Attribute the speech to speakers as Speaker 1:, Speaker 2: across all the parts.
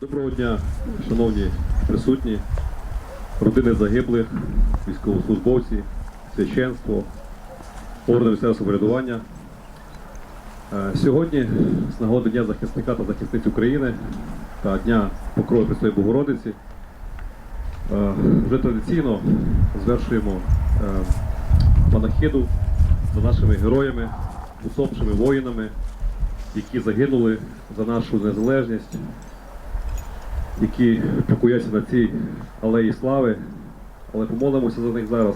Speaker 1: Доброго дня, шановні присутні, родини загиблих, військовослужбовці, священство, органи місцевого самоврядування. Е, Сьогодні, з нагоди Дня захисника та захисниць України та Дня Покрова Пресвятої Богородиці, е, вже традиційно звершуємо е, панахиду за нашими героями, усопшими воїнами, які загинули за нашу незалежність, які покояться на цій алеї слави, але помолимося за них зараз.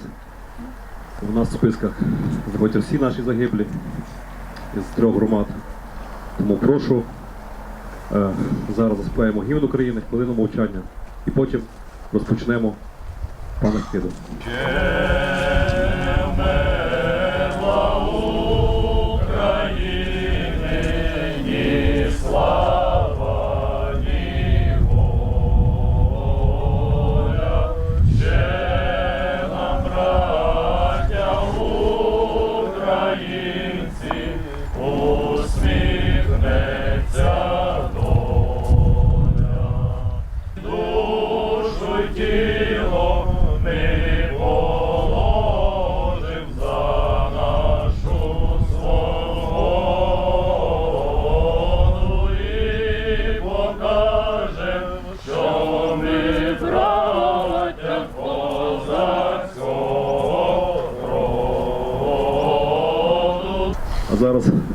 Speaker 1: У нас в списках знаходяться всі наші загиблі із трьох громад. Тому прошу, е, зараз заспіваємо гімн України, хвилину мовчання, і потім розпочнемо панахиду.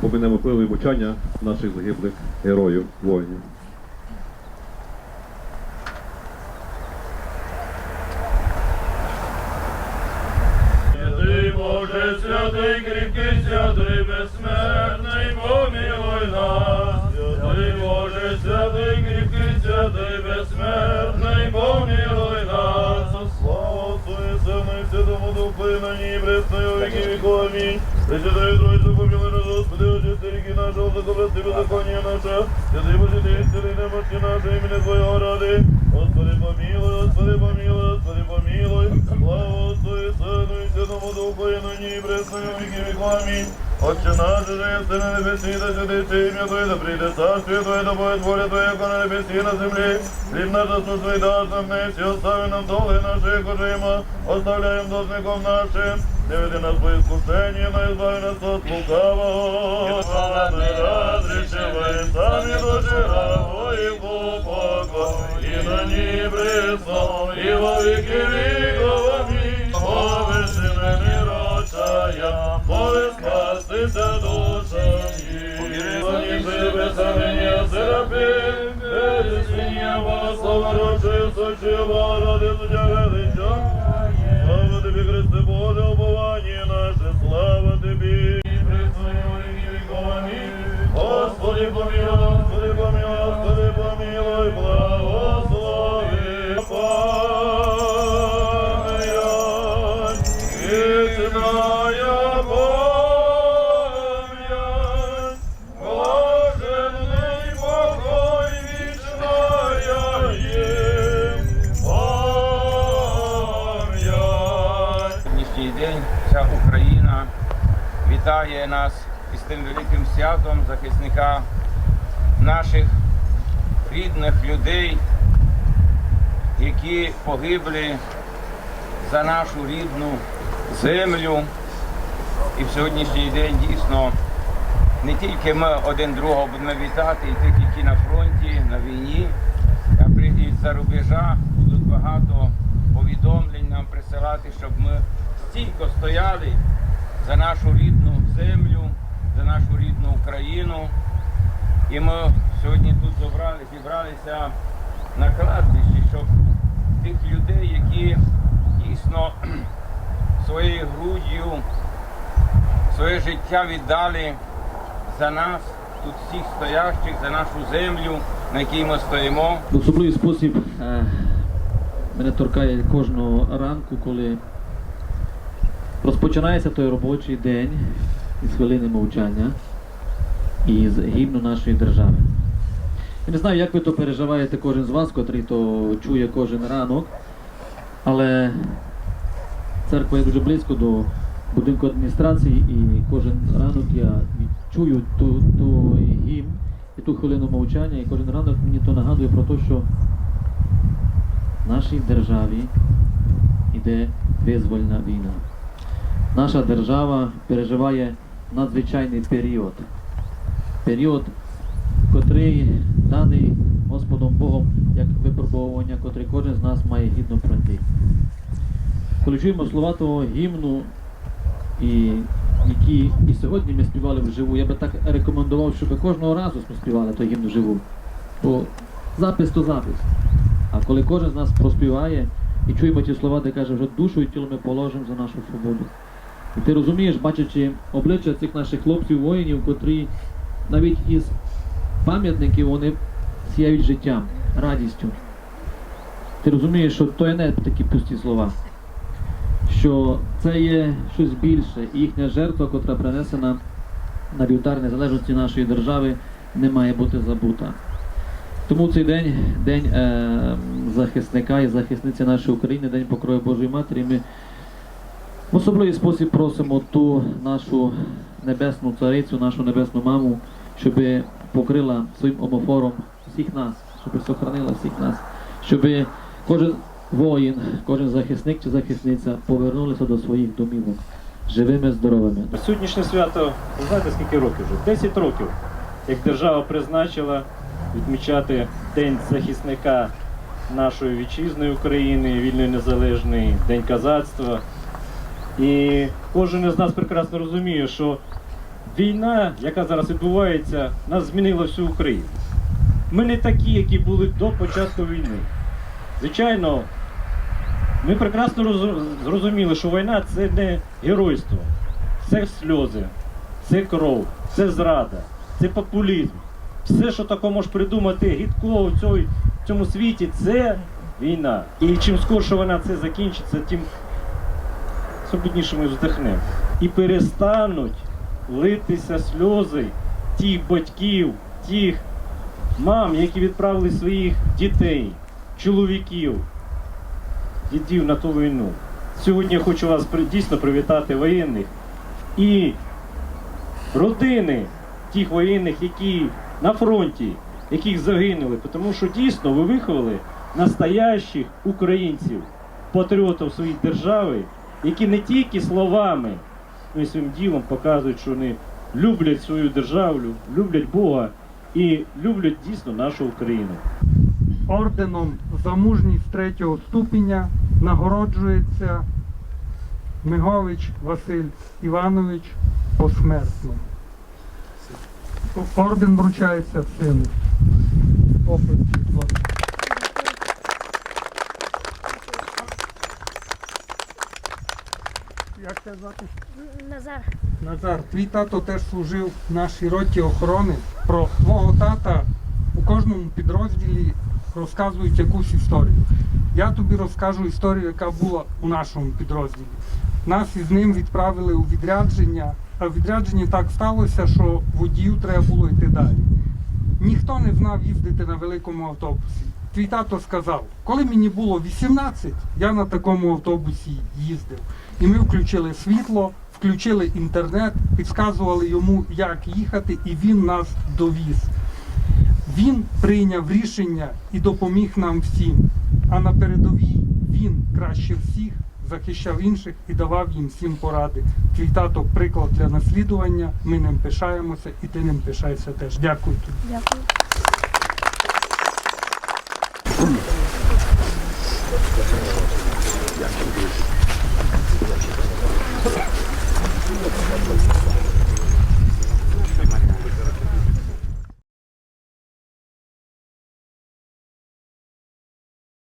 Speaker 1: Поминемо пливи мовчання наших загиблих героїв, воїнів.
Speaker 2: Святий Боже, святий кріпкий, святий безсмертний, помилуй нас. Святий Боже, святий кріпкий, святий безсмертний, помилуй нас. Слава Отцу і Сину і Святому Духу, і нині і присно, і у віки віков. Амінь. Пресвятою Тройцю, помилуй нас, Господи, очисти ріки нашого, благослови беззаконня наше. Святий Боже, ти ісцели немощі нашої, імені Твоєго ради. Господи, помилуй, Господи, помилуй, Господи, помилуй. Слава Отцу і Сину і Святому Духу, і присно, і у віки віков. Отче наш, же єси на небесі, да святиться ім'я Твоє, да прийде царствие Твоє, да буде воля Твоя, яка на небесі і на землі. Хліб наш насущний даш нам днес, і остави нам доли наші, як ожима, оставляємо должником нашим. Не веди нас по искушению, но избави нас от лукавого. Слава Ты разрешивай, сами души рабоих упокой, и на ней пресно, и во веки веков. Аминь. Поверши мене рочая, мови спастися душам їм. Поніжи безсамення серапим, без свиня слава рочою, сочою, бороди, судя Господи, помилуй, Господи, помилуй, Господи, помилуй, благослови. Пам'ять.
Speaker 3: Сьогоднішній день вся Україна вітає нас тим великим святом захисника наших рідних людей, які погибли за нашу рідну землю. І в сьогоднішній день дійсно не тільки ми один другого будемо вітати, і тих, які на фронті, на війні, а і за рубежа будуть багато повідомлень нам присилати, щоб ми стійко стояли за нашу рідну землю, за нашу рідну Україну. І ми сьогодні тут зібрали, зібралися на кладбищі, щоб тих людей, які дійсно своєю груддю своє життя віддали за нас, тут всіх стоящих, за нашу землю, на якій ми стоїмо.
Speaker 4: Особливий спосіб е, мене торкає кожного ранку, коли розпочинається той робочий день із хвилини мовчання і з гімну нашої держави. Я не знаю, як ви то переживаєте кожен з вас, котрий то чує кожен ранок, але церква є дуже близько до будинку адміністрації, і кожен ранок я чую ту, той гімн і ту хвилину мовчання, і кожен ранок мені то нагадує про те, що в нашій державі йде визвольна війна. Наша держава переживає надзвичайний період. Період, котрий даний Господом Богом як випробовування, котрий кожен з нас має гідно пройти. Коли чуємо слова того гімну, і які і сьогодні ми співали вживу, я би так рекомендував, щоб кожного разу ми співали той гімн вживу. Бо запис то запис. А коли кожен з нас проспіває і чуємо ті слова, де каже, вже душу і тіло ми положимо за нашу свободу. І ти розумієш, бачачи обличчя цих наших хлопців, воїнів, котрі навіть із пам'ятників вони сіяють життям, радістю. Ти розумієш, що то є не такі пусті слова, що це є щось більше, і їхня жертва, котра принесена на вівтар незалежності нашої держави, не має бути забута. Тому цей день, день е, захисника і захисниці нашої України, День Покрою Божої Матері, ми в особливий спосіб просимо ту нашу небесну царицю, нашу небесну маму, щоб покрила своїм омофором всіх нас, щоб сохранила всіх нас, щоб кожен воїн, кожен захисник чи захисниця повернулися до своїх домівок живими, здоровими.
Speaker 5: Сьогоднішнє свято, знаєте скільки років вже? 10 років, як держава призначила відмічати День захисника нашої вітчизни України, вільної незалежної, День козацтва. І кожен із нас прекрасно розуміє, що війна, яка зараз відбувається, нас змінила всю Україну. Ми не такі, які були до початку війни. Звичайно, ми прекрасно зрозуміли, що війна це не геройство, це сльози, це кров, це зрада, це популізм. Все, що таке може придумати гідко в цьому, в цьому світі, це війна. І чим скорше вона це закінчиться, тим свободніше ми вздихнемо. І перестануть литися сльози тих батьків, тих мам, які відправили своїх дітей, чоловіків, дідів на ту війну. Сьогодні я хочу вас дійсно привітати воєнних і родини тих воєнних, які на фронті, яких загинули, тому що дійсно ви виховали настоящих українців, патріотів своєї держави, які не тільки словами, но й своїм ділом показують, що вони люблять свою державу, люблять Бога і люблять дійсно нашу Україну.
Speaker 6: орденом за мужність третього ступеня нагороджується Мигович Василь Іванович посмертно. Орден вручається сину. Тебе звати?
Speaker 7: Назар.
Speaker 6: Назар, твій тато теж служив в нашій роті охорони. Про твого тата у кожному підрозділі розказують якусь історію. Я тобі розкажу історію, яка була у нашому підрозділі. Нас із ним відправили у відрядження, а в відрядженні так сталося, що водію треба було йти далі. Ніхто не знав їздити на великому автобусі. Твій тато сказав, коли мені було 18, я на такому автобусі їздив. І ми включили світло, включили інтернет, підказували йому, як їхати, і він нас довіз. Він прийняв рішення і допоміг нам всім. А на передовій він краще всіх захищав інших і давав їм всім поради. Твій тато приклад для наслідування. Ми ним пишаємося, і ти ним пишаєшся теж. Дякую тобі.
Speaker 7: Дякую. Ooh.